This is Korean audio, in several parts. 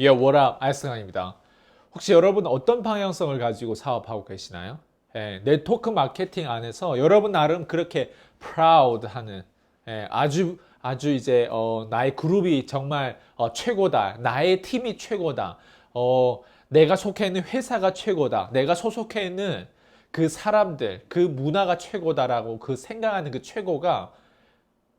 예, up? 알승환입니다. 혹시 여러분 어떤 방향성을 가지고 사업하고 계시나요? 예, 네트워크 마케팅 안에서 여러분 나름 그렇게 proud 하는 예, 아주 아주 이제 어, 나의 그룹이 정말 어, 최고다. 나의 팀이 최고다. 어, 내가 속해 있는 회사가 최고다. 내가 소속해 있는 그 사람들, 그 문화가 최고다라고 그 생각하는 그 최고가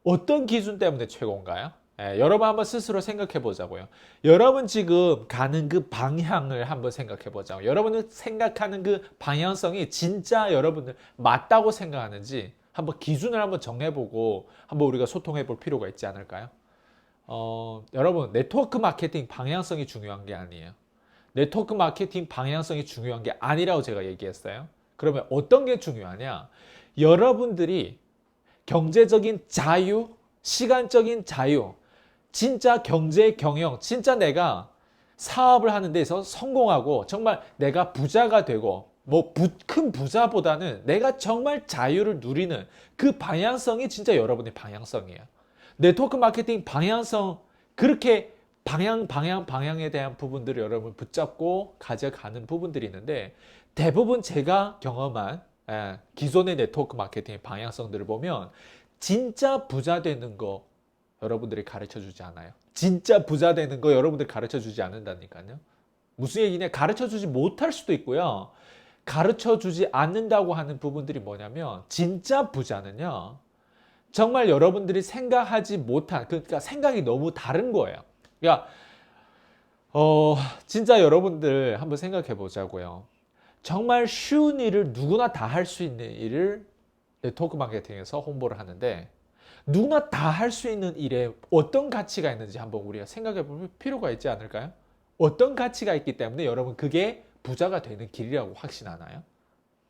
어떤 기준 때문에 최고인가요? 예, 여러분 한번 스스로 생각해 보자고요. 여러분 지금 가는 그 방향을 한번 생각해 보자고. 여러분은 생각하는 그 방향성이 진짜 여러분들 맞다고 생각하는지 한번 기준을 한번 정해보고 한번 우리가 소통해 볼 필요가 있지 않을까요? 어, 여러분 네트워크 마케팅 방향성이 중요한 게 아니에요. 네트워크 마케팅 방향성이 중요한 게 아니라고 제가 얘기했어요. 그러면 어떤 게 중요하냐? 여러분들이 경제적인 자유, 시간적인 자유, 진짜 경제 경영, 진짜 내가 사업을 하는 데서 성공하고 정말 내가 부자가 되고 뭐 큰 부자보다는 내가 정말 자유를 누리는 그 방향성이 진짜 여러분의 방향성이에요. 네트워크 마케팅 방향성 그렇게 방향 방향 방향에 대한 부분들을 여러분 붙잡고 가져가는 부분들이 있는데 대부분 제가 경험한 예, 기존의 네트워크 마케팅의 방향성들을 보면 진짜 부자 되는 거 여러분들이 가르쳐 주지 않아요. 진짜 부자 되는 거 여러분들이 가르쳐 주지 않는다니까요. 무슨 얘기냐? 가르쳐 주지 못할 수도 있고요. 가르쳐 주지 않는다고 하는 부분들이 뭐냐면 진짜 부자는요. 정말 여러분들이 생각하지 못한 그러니까 생각이 너무 다른 거예요. 그러니까 어 진짜 여러분들 한번 생각해 보자고요. 정말 쉬운 일을 누구나 다 할 수 있는 일을 네트워크 마케팅에서 홍보를 하는데 누구나 다 할 수 있는 일에 어떤 가치가 있는지 한번 우리가 생각해 볼 필요가 있지 않을까요? 어떤 가치가 있기 때문에 여러분 그게 부자가 되는 길이라고 확신하나요?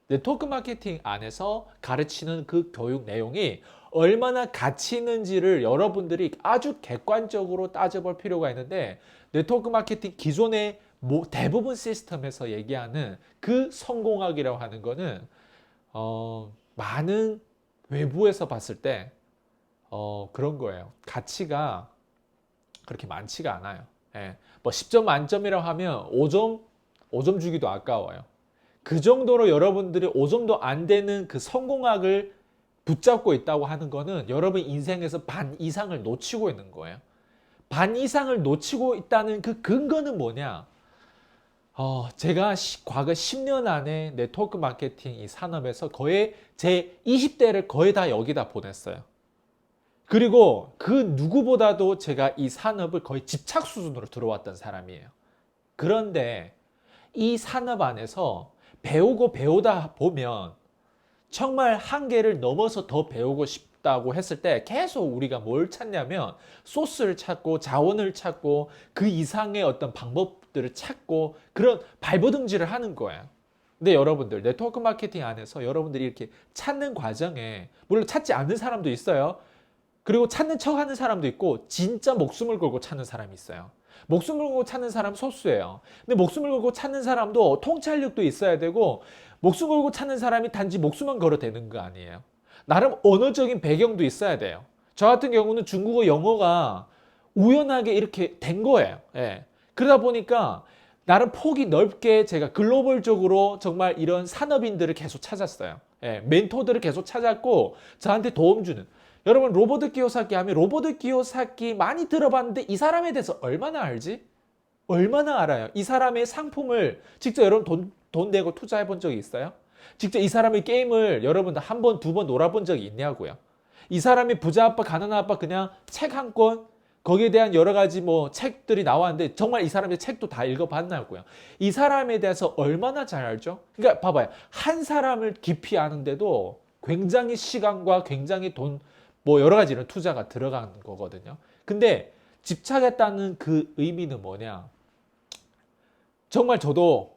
네트워크 마케팅 안에서 가르치는 그 교육 내용이 얼마나 가치 있는지를 여러분들이 아주 객관적으로 따져볼 필요가 있는데 네트워크 마케팅 기존의 뭐 대부분 시스템에서 얘기하는 그 성공학이라고 하는 거는 어, 많은 외부에서 봤을 때 어, 그런 거예요. 가치가 그렇게 많지가 않아요. 예. 뭐 10점 만점이라고 하면 5점, 5점 주기도 아까워요. 그 정도로 여러분들이 5점도 안 되는 그 성공학을 붙잡고 있다고 하는 거는 여러분 인생에서 반 이상을 놓치고 있는 거예요. 반 이상을 놓치고 있다는 그 근거는 뭐냐? 어, 제가 시, 과거 10년 안에 네트워크 마케팅 이 산업에서 거의 제 20대를 거의 다 여기다 보냈어요. 그리고 그 누구보다도 제가 이 산업을 거의 집착 수준으로 들어왔던 사람이에요. 그런데 이 산업 안에서 배우고 배우다 보면 정말 한계를 넘어서 더 배우고 싶다고 했을 때 계속 우리가 뭘 찾냐면 소스를 찾고 자원을 찾고 그 이상의 어떤 방법들을 찾고 그런 발버둥질을 하는 거예요. 근데 여러분들 네트워크 마케팅 안에서 여러분들이 이렇게 찾는 과정에 물론 찾지 않는 사람도 있어요. 그리고 찾는 척 하는 사람도 있고 진짜 목숨을 걸고 찾는 사람이 있어요. 목숨을 걸고 찾는 사람 소수예요. 근데 목숨을 걸고 찾는 사람도 통찰력도 있어야 되고 목숨 걸고 찾는 사람이 단지 목숨만 걸어 되는 거 아니에요. 나름 언어적인 배경도 있어야 돼요. 저 같은 경우는 중국어 영어가 우연하게 이렇게 된 거예요. 예. 그러다 보니까 나름 폭이 넓게 제가 글로벌적으로 정말 이런 산업인들을 계속 찾았어요. 예. 멘토들을 계속 찾았고 저한테 도움 주는 여러분 로버트 키요사키 하면 로버트 키요사키 많이 들어봤는데 이 사람에 대해서 얼마나 알지? 얼마나 알아요? 이 사람의 상품을 직접 여러분 돈, 돈 내고 투자해 본 적이 있어요? 직접 이 사람의 게임을 여러분 한 번, 두 번 놀아본 적이 있냐고요? 이 사람이 부자 아빠, 가난한 아빠 그냥 책 한 권, 거기에 대한 여러 가지 뭐 책들이 나왔는데 정말 이 사람의 책도 다 읽어봤나고요? 이 사람에 대해서 얼마나 잘 알죠? 그러니까 봐봐요. 한 사람을 깊이 아는데도 굉장히 시간과 굉장히 돈, 뭐 여러 가지 이런 투자가 들어간 거거든요. 근데 집착했다는 그 의미는 뭐냐? 정말 저도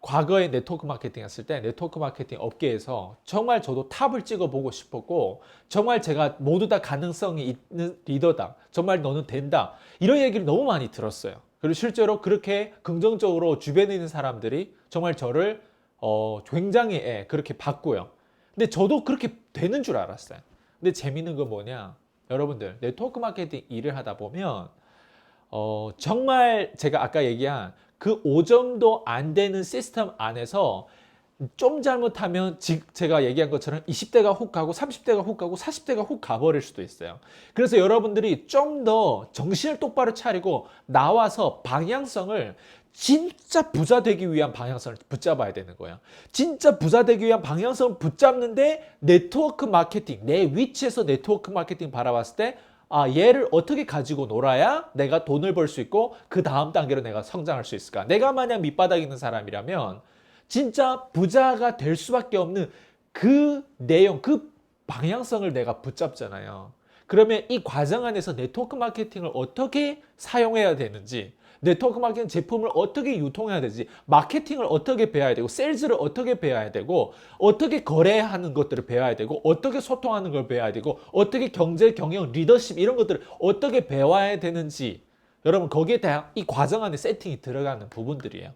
과거에 네트워크 마케팅 했을 때 네트워크 마케팅 업계에서 정말 저도 탑을 찍어 보고 싶었고 정말 제가 모두 다 가능성이 있는 리더다. 정말 너는 된다. 이런 얘기를 너무 많이 들었어요. 그리고 실제로 그렇게 긍정적으로 주변에 있는 사람들이 정말 저를 어, 굉장히 예, 그렇게 봤고요. 근데 저도 그렇게 되는 줄 알았어요. 근데 재밌는 건 뭐냐? 여러분들 네트워크 마케팅 일을 하다 보면 어, 정말 제가 아까 얘기한 그 5점도 안 되는 시스템 안에서 좀 잘못하면 지- 제가 얘기한 것처럼 20대가 훅 가고 30대가 훅 가고 40대가 훅 가버릴 수도 있어요. 그래서 여러분들이 좀 더 정신을 똑바로 차리고 나와서 방향성을 진짜 부자 되기 위한 방향성을 붙잡아야 되는 거예요. 진짜 부자 되기 위한 방향성을 붙잡는데 네트워크 마케팅, 내 위치에서 네트워크 마케팅 바라봤을 때 아, 얘를 어떻게 가지고 놀아야 내가 돈을 벌 수 있고 그 다음 단계로 내가 성장할 수 있을까? 내가 만약 밑바닥에 있는 사람이라면 진짜 부자가 될 수밖에 없는 그 내용, 그 방향성을 내가 붙잡잖아요. 그러면 이 과정 안에서 네트워크 마케팅을 어떻게 사용해야 되는지, 네트워크 마케팅 제품을 어떻게 유통해야 되지, 마케팅을 어떻게 배워야 되고, 세일즈를 어떻게 배워야 되고, 어떻게 거래하는 것들을 배워야 되고, 어떻게 소통하는 걸 배워야 되고, 어떻게 경제, 경영, 리더십 이런 것들을 어떻게 배워야 되는지, 여러분 거기에 대한 이 과정 안에 세팅이 들어가는 부분들이에요.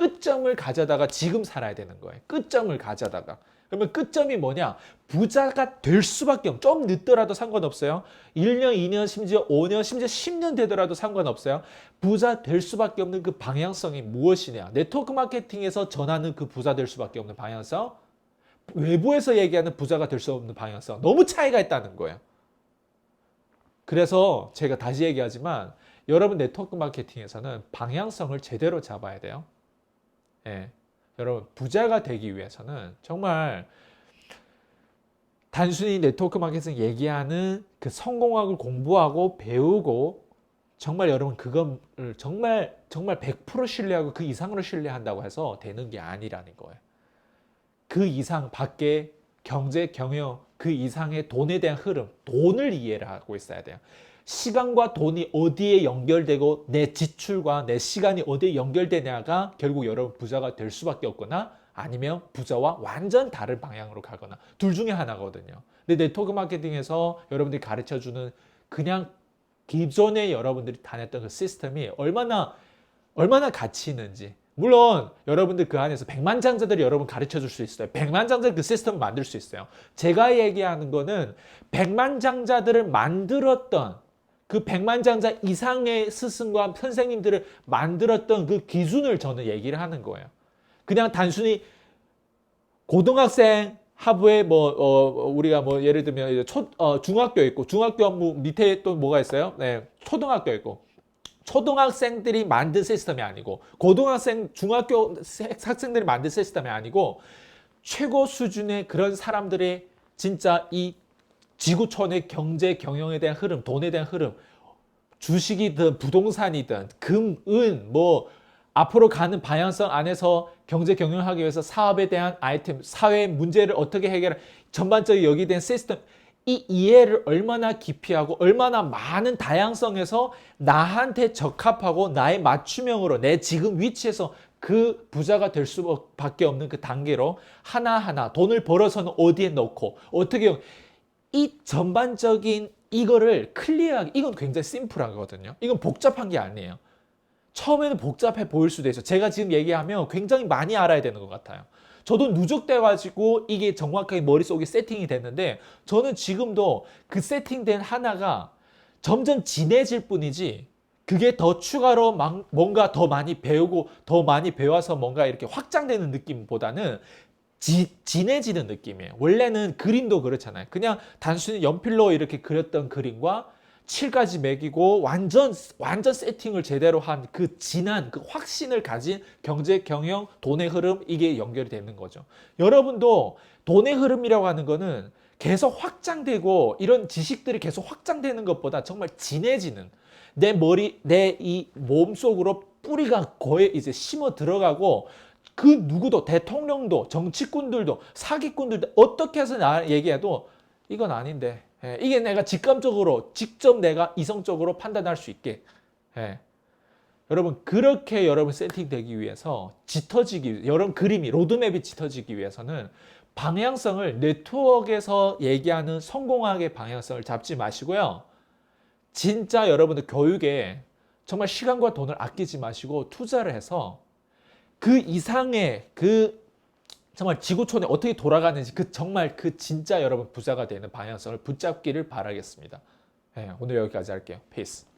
끝점을 가져다가 지금 살아야 되는 거예요. 끝점을 가져다가. 그러면 끝점이 뭐냐? 부자가 될 수밖에 없. 좀 늦더라도 상관없어요. 1년, 2년, 심지어 5년, 심지어 10년 되더라도 상관없어요. 부자 될 수밖에 없는 그 방향성이 무엇이냐? 네트워크 마케팅에서 전하는 그 부자 될 수밖에 없는 방향성. 외부에서 얘기하는 부자가 될 수 없는 방향성. 너무 차이가 있다는 거예요. 그래서 제가 다시 얘기하지만 여러분 네트워크 마케팅에서는 방향성을 제대로 잡아야 돼요. 예. 여러분 부자가 되기 위해서는 정말 단순히 네트워크 마케팅 얘기하는 그 성공학을 공부하고 배우고 정말 여러분 그거를 정말 정말 100% 신뢰하고 그 이상으로 신뢰한다고 해서 되는 게 아니라는 거예요. 그 이상 밖에 경제 경영 그 이상의 돈에 대한 흐름, 돈을 이해를 하고 있어야 돼요. 시간과 돈이 어디에 연결되고 내 지출과 내 시간이 어디에 연결되냐가 결국 여러분 부자가 될 수밖에 없거나 아니면 부자와 완전 다른 방향으로 가거나 둘 중에 하나거든요. 근데 네트워크 마케팅에서 여러분들이 가르쳐 주는 그냥 기존에 여러분들이 다녔던 그 시스템이 얼마나 얼마나 가치 있는지 물론 여러분들 그 안에서 백만 장자들이 여러분 가르쳐 줄 수 있어요. 백만 장자 그 시스템을 만들 수 있어요. 제가 얘기하는 거는 백만 장자들을 만들었던 그 백만장자 이상의 스승과 선생님들을 만들었던 그 기준을 저는 얘기를 하는 거예요. 그냥 단순히 고등학생 하부에 뭐 어, 우리가 뭐 예를 들면 초 어, 중학교 있고 중학교 뭐 밑에 또 뭐가 있어요? 네, 초등학교 있고 초등학생들이 만든 시스템이 아니고 고등학생 중학교 학생들이 만든 시스템이 아니고 최고 수준의 그런 사람들의 진짜 이 지구촌의 경제 경영에 대한 흐름, 돈에 대한 흐름, 주식이든 부동산이든 금, 은, 뭐 앞으로 가는 방향성 안에서 경제 경영하기 위해서 사업에 대한 아이템, 사회 문제를 어떻게 해결할 전반적인 여기에 대한 시스템 이 이해를 얼마나 깊이 하고 얼마나 많은 다양성에서 나한테 적합하고 나의 맞춤형으로 내 지금 위치에서 그 부자가 될 수밖에 없는 그 단계로 하나하나 돈을 벌어서는 어디에 넣고 어떻게 이 전반적인 이거를 클리어하게 이건 굉장히 심플하거든요. 이건 복잡한 게 아니에요. 처음에는 복잡해 보일 수도 있어요. 제가 지금 얘기하면 굉장히 많이 알아야 되는 것 같아요. 저도 누적돼가지고 이게 정확하게 머릿속에 세팅이 됐는데 저는 지금도 그 세팅된 하나가 점점 진해질 뿐이지 그게 더 추가로 막 뭔가 더 많이 배우고 더 많이 배워서 뭔가 이렇게 확장되는 느낌보다는 지, 진해지는 느낌이에요. 원래는 그림도 그렇잖아요. 그냥 단순히 연필로 이렇게 그렸던 그림과 칠까지 매기고 완전 완전 세팅을 제대로 한 그 진한 그 확신을 가진 경제 경영 돈의 흐름 이게 연결이 되는 거죠. 여러분도 돈의 흐름이라고 하는 거는 계속 확장되고 이런 지식들이 계속 확장되는 것보다 정말 진해지는 내 머리 내 이 몸속으로 뿌리가 거의 이제 심어 들어가고 그 누구도 대통령도 정치꾼들도 사기꾼들도 어떻게 해서 나 얘기해도 이건 아닌데 예, 이게 내가 직감적으로 직접 내가 이성적으로 판단할 수 있게 예. 여러분 그렇게 여러분 세팅되기 위해서 짙어지기 여러분 그림이 로드맵이 짙어지기 위해서는 방향성을 네트워크에서 얘기하는 성공학의 방향성을 잡지 마시고요. 진짜 여러분들 교육에 정말 시간과 돈을 아끼지 마시고 투자를 해서 그 이상의 그 정말 지구촌에 어떻게 돌아가는지 그 정말 그 진짜 여러분 부자가 되는 방향성을 붙잡기를 바라겠습니다. 네, 오늘 여기까지 할게요. 페이스.